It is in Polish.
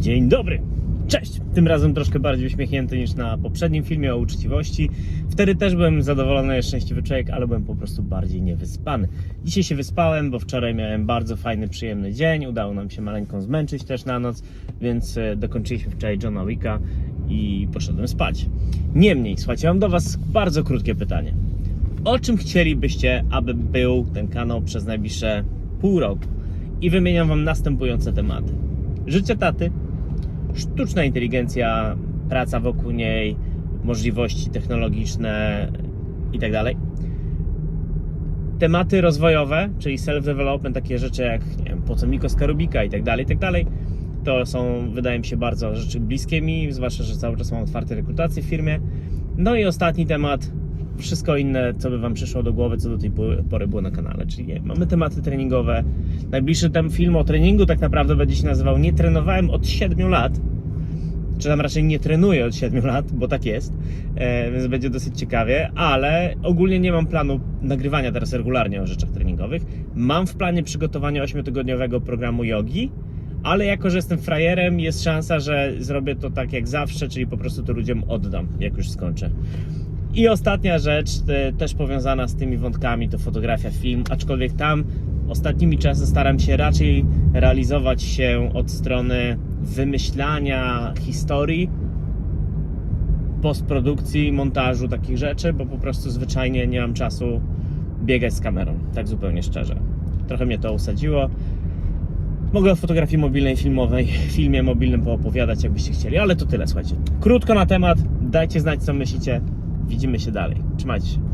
Dzień dobry! Cześć! Tym razem troszkę bardziej uśmiechnięty niż na poprzednim filmie o uczciwości. Wtedy też byłem zadowolony, szczęśliwy człowiek, ale byłem po prostu bardziej niewyspany. Dzisiaj się wyspałem, bo wczoraj miałem bardzo fajny, przyjemny dzień. Udało nam się maleńką zmęczyć też na noc, więc e, dokończyliśmy wczoraj Johna Wicka i poszedłem spać. Niemniej, słuchajcie, mam do Was bardzo krótkie pytanie. O czym chcielibyście, aby był ten kanał przez najbliższe pół roku? I wymieniam Wam następujące tematy. Życie taty, sztuczna inteligencja, praca wokół niej, możliwości technologiczne itd. Tematy rozwojowe, czyli self-development, takie rzeczy jak nie wiem, po co Miko z Karubika itd., itd. To są, wydaje mi się, bardzo rzeczy bliskie mi, zwłaszcza, że cały czas mam otwarte rekrutacje w firmie. No i ostatni temat, wszystko inne, co by Wam przyszło do głowy, co do tej pory było na kanale. Czyli mamy tematy treningowe. Najbliższy ten film o treningu tak naprawdę będzie się nazywał Nie trenowałem od 7 lat. Czy tam raczej nie trenuję od 7 lat, bo tak jest, e, więc będzie dosyć ciekawie, ale ogólnie nie mam planu nagrywania teraz regularnie o rzeczach treningowych. Mam w planie przygotowania 8-tygodniowego programu jogi, ale jako, że jestem frajerem, jest szansa, że zrobię to tak jak zawsze, czyli po prostu to ludziom oddam, jak już skończę. I ostatnia rzecz, e, też powiązana z tymi wątkami, to fotografia, film, aczkolwiek tam ostatnimi czasy staram się raczej realizować się od strony wymyślania historii, postprodukcji, montażu takich rzeczy, bo po prostu zwyczajnie nie mam czasu biegać z kamerą, tak zupełnie szczerze. Trochę mnie to usadziło. Mogę o fotografii mobilnej, filmowej, filmie mobilnym poopowiadać, jakbyście chcieli, ale to tyle, słuchajcie. Krótko na temat, dajcie znać, co myślicie. Widzimy się dalej. Trzymajcie się.